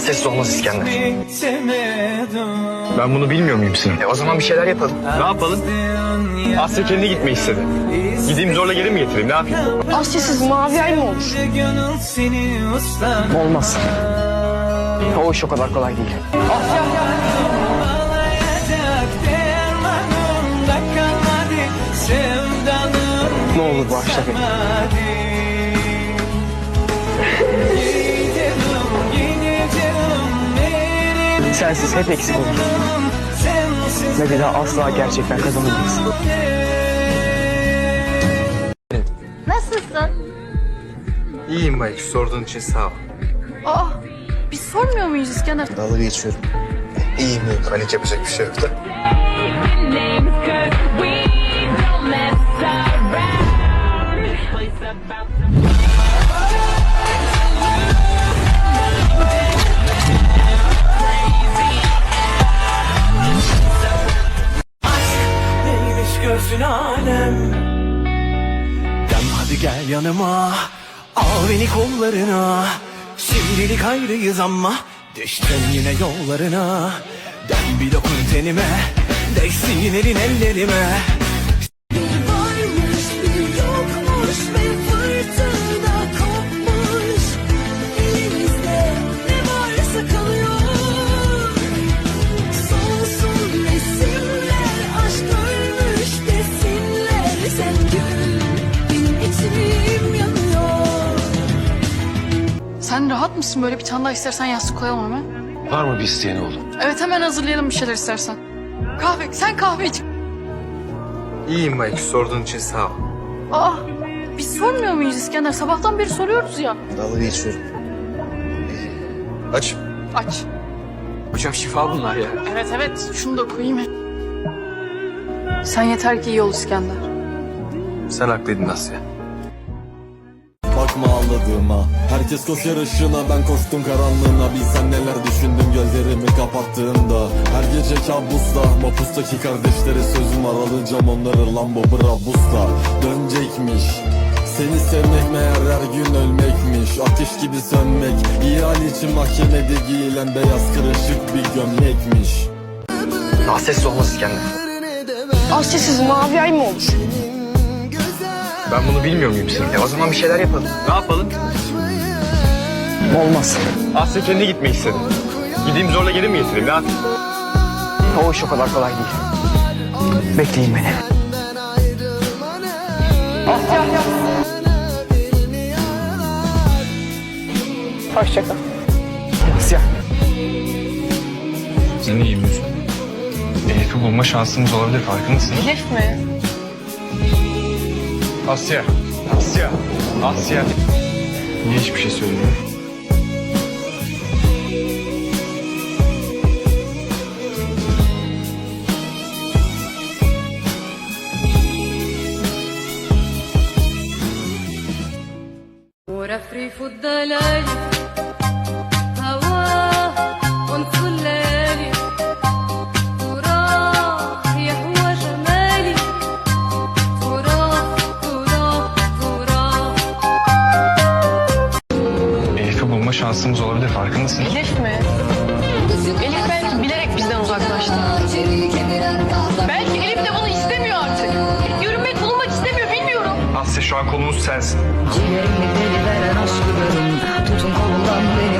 Daha sessiz olmaz İskender. Ben bunu bilmiyor muyum Sinan? E o zaman bir şeyler yapalım. Ne yapalım? Asya kendi gitmeyi istedi. Gideyim zorla geri mi getireyim ne yapayım? Asya'sız mavi ay mı olur? Olmaz. O iş o kadar kolay değil. Sevdanım Ne olur bağışla beni. Sensiz hep eksik olur. Ve bir daha asla gerçekten kazanamayız. Nasılsın? İyiyim Baykuş. Sorduğun için sağ ol. Aa, biz sormuyor muyuz İskender? Dalga geçiyorum. İyiyim yok. Panik yapacak bir şey yok da. Yanıma. Al beni kollarına. Şimdilik ayrıyız ama Düştüm yine yollarına. Dem bir dokun tenime Değsin elin ellerime Mısın? Böyle bir tane daha istersen yastık koyalım hemen. Var mı bir isteyen oğlum? Evet hemen hazırlayalım bir şeyler istersen. Kahve, sen kahve iç. İyiyim Baykuş. Sorduğun için sağ ol. Aa, biz sormuyor muyuz İskender? Sabahtan beri soruyoruz ya. Dalga geçiyorum. Aç. Aç. Hocam şifa bunlar ya. Evet evet, şunu da koyayım. Sen yeter ki iyi ol İskender. Sen haklıydın Asya. Bakma ağladığıma. Herkes koşar ışığına ben koştum karanlığına. Bilsen neler düşündüm gözlerimi kapattığımda. Her gece kabusla Mapustaki kardeşlere sözüm var. Alacağım onları Lambo Brabus'la Dönecekmiş. Seni sevmek meğer her gün ölmekmiş. Ateş gibi sönmek İhal için mahkemede giyilen beyaz kırışık bir gömlekmiş. Daha sessiz olmaz İskender. Asya'sız mavi ay mı olur? Ben bunu bilmiyor muyum Sinan? E o zaman bir şeyler yapalım. Ne yapalım? Olmaz. Asya kendi gitmeyi istedi. Gideyim zorla geri mi getireyim ne yapayım? O iş o kadar kolay değil. Bekleyin beni. Hoşça kal. Asya. Sen iyi misin? Elif'i bulma şansımız olabilir farkındasın. Elif mi? Asya. Asya. Asya. Niye hiçbir şey söylemiyor? ورفرف الدلال bulma şansımız olabilir farkındasın. Elif mi? Elif belki bilerek bizden uzaklaştı. Belki Elif de bunu istemiyor artık. Yürümek bulunmak istemiyor bilmiyorum. Asya şu an konumuz sensin. Ciğerimi deli veren aşkım Tutun kolumdan beni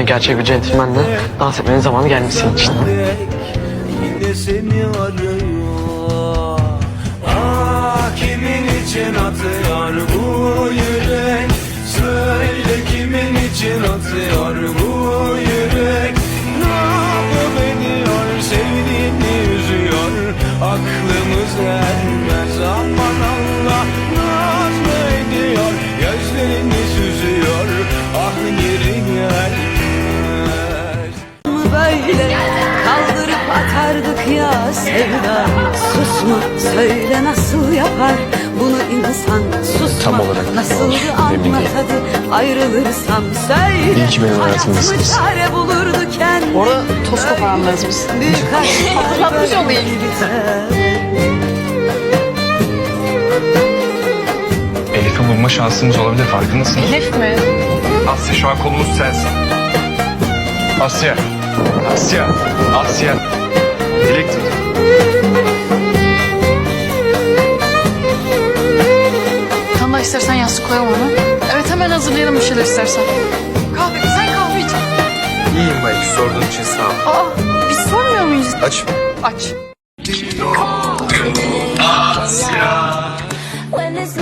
Sonunda gerçek bir centilmenle dans etmenin zamanı gelmiş senin için. Ah, kimin için atıyor bu yürek? Söyle kimin için atıyor bu yürek? Ne yapıp ediyor sevdiğini üzüyor. Aklımıza Susma söyle nasıl yapar bunu insan Susma Tam olarak nasıl ne olmuş, emin anlat değilim. hadi ayrılırsam söyle İyi ki benim hayatımdasınız. Çare bulurdu kendi Orada toz koparanlarız biz. Hatırlatmış olayım. Elif'i bulma şansımız olabilir farkındasın. Elif mi? Asya şu an konumuz sensin. Asya. Asya. Asya. Dilek tut. De istersen yastık koyalım onu. Evet hemen hazırlayalım bir şeyler istersen. Kahve, sen kahve iç. İyiyim Mike sorduğun için sağ ol. Aa, biz sormuyor muyuz? Aç. Aç. When there's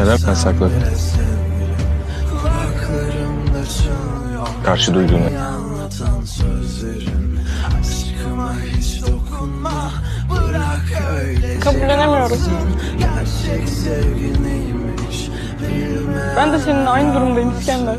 Neden ben sakladın? Karşı duyduğunu. Aşkıma hiç dokunma Bırak öyle Kabullenemiyorum. Ben de seninle aynı durumdayım İskender.